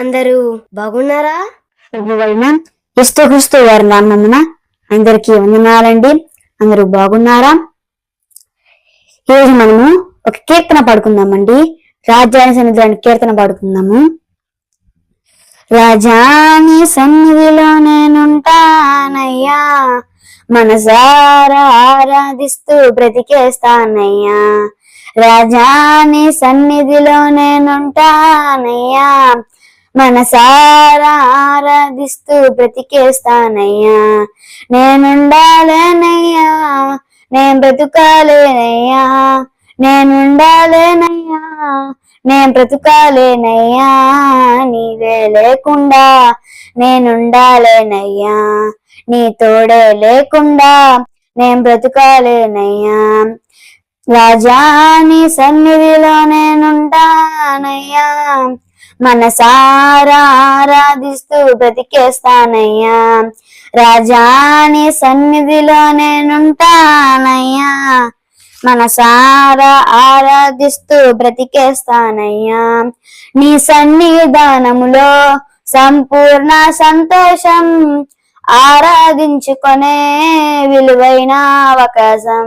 అందరూ బాగున్నారా? ప్రభువైన క్రీస్తు వారి నామమున అందరికీ వందనాలండి. అందరూ బాగున్నారా? ఈరోజు మనము ఒక కీర్తన పాడుకుందామండి. రాజ్యాన్ని సన్నిధిలోని కీర్తన పాడుకుందాము. రాజాని సన్నిధిలో నేనుంటానయ్యా. మనసారా ఆరాధిస్తూ బ్రతికేస్తానయ్యా. రాజాని సన్నిధిలో నేనుంటానయ్యా. మనసారా ఆరాధిస్తూ బ్రతికేస్తానయ్యా. నేనుండాలేనయ్యా నేను బ్రతుకాలేనయ్యా. నేనుండాలేనయ్యా నేను బ్రతుకాలేనయ్యా. నీవే లేకుండా నేనుండాలేనయ్యా నీ తోడే లేకుండా నేను బ్రతుకాలేనయ్యా. రాజాని సన్నిధిలో నేనుంటానయ్యా. మనసారా ఆరాధిస్తూ బ్రతికేస్తానయ్యా. రాజాని సన్నిధిలో నేనుంటానయ్యా. మనసారా ఆరాధిస్తూ బ్రతికేస్తానయ్యా. నీ సన్నిధానములో సంపూర్ణ సంతోషం ఆరాధించుకునే విలువైన అవకాశం.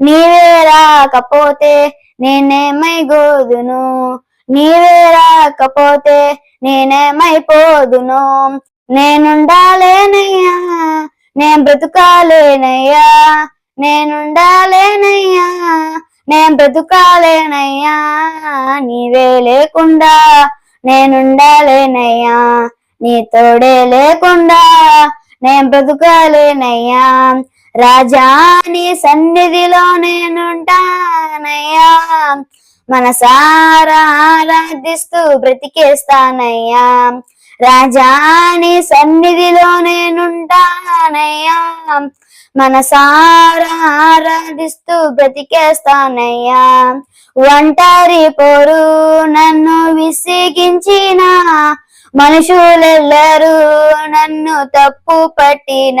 నీవే రాకపోతే నేనేమై గోదును నీవే రాకపోతే నేనేమైపోదును? నేనుండాలేనయ్యా నేను బ్రతుకాలేనయ్యా నేనుండాలేనయ్యా నేను బ్రతుకాలేనయ్యా నీవే లేకుండా నేనుండాలేనయ్యా నీ తోడే లేకుండా నేను బ్రతుకాలేనయ్యా రాజాని సన్నిధిలో నేనుంటానయ్యా. మనసారా ఆరాధిస్తూ బ్రతికేస్తానయ్యా. రాజాని సన్నిధిలో నేనుంటానయ్యా. మనసారా ఆరాధిస్తూ బ్రతికేస్తానయ్యా. ఒంటరి పోరు నన్ను విసిగించిన మనుషులెల్లరూ నన్ను తప్పు పట్టిన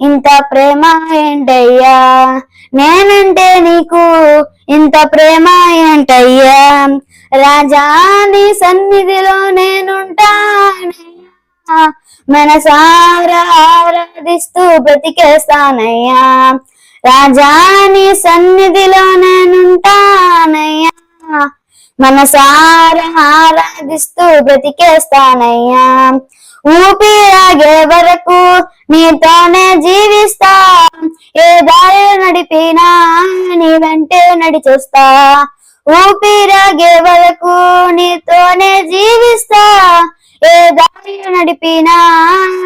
ఇంత ప్రేమ ఏంటయ్యా? నేనంటే నీకు ఇంత ప్రేమ ఏంటయ్యా? రాజాని సన్నిధిలో నేనుంటానయ్యా. మనసారా ఆరాధిస్తూ బ్రతికేస్తానయ్యా. రాజాని సన్నిధిలో నేనుంటానయ్యా. మనసారా ఆరాధిస్తూ బ్రతికేస్తానయ్యా. ఊపిరాగే వరకు నీతోనే జీవిస్తా. ఏ దారి నడిపినా నీ వెంటే నడిచేస్తా. ఊపిరాగే వరకు నీతోనే జీవిస్తా. ఏ దారి నడిపినా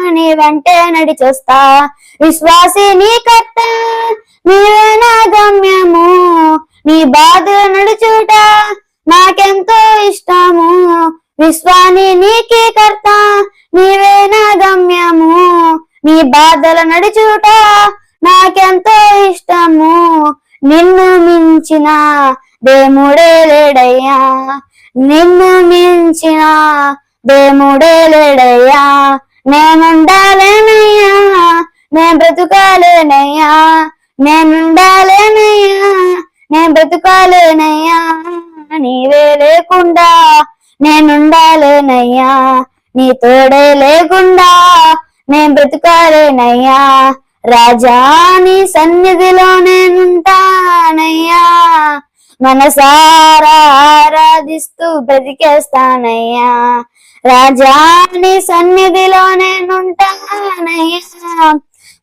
నీ వెంటే నడిచేస్తా. విశ్వాసి నీ కర్త నీవే నా గమ్యము. నీ బాధ నడుచుట నాకెంతో ఇష్టము. విశ్వాని నీకే కర్త నీవేనా గమ్యము. నీ బాధల నడుచుట నాకెంతో ఇష్టము. నిన్ను మించిన దేముడే లేడయ్యా. నిన్ను మించిన దేముడే లేడయ్యా. నేనుండాలేనయ్యా నేను బ్రతుకాలేనయ్యా. నేనుండాలేనయ్యా నేను బ్రతుకాలేనయ్యా. నీవే లేకుండా నేనుండాలేనయ్యా నీ తోడే లేకుండా నేను బ్రతుకాలేనయ్యా. రాజా నీ సన్నిధిలో నేనుంటానయ్యా మనసారా ఆరాధిస్తూ బ్రతికేస్తానయ్యా. రాజా నీ సన్నిధిలో నేనుంటానయ్యా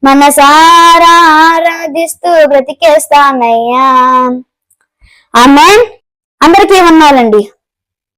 మనసారా ఆరాధిస్తూ బ్రతికేస్తానయ్యా. ఆమె అందరికీ ఉన్నాలండి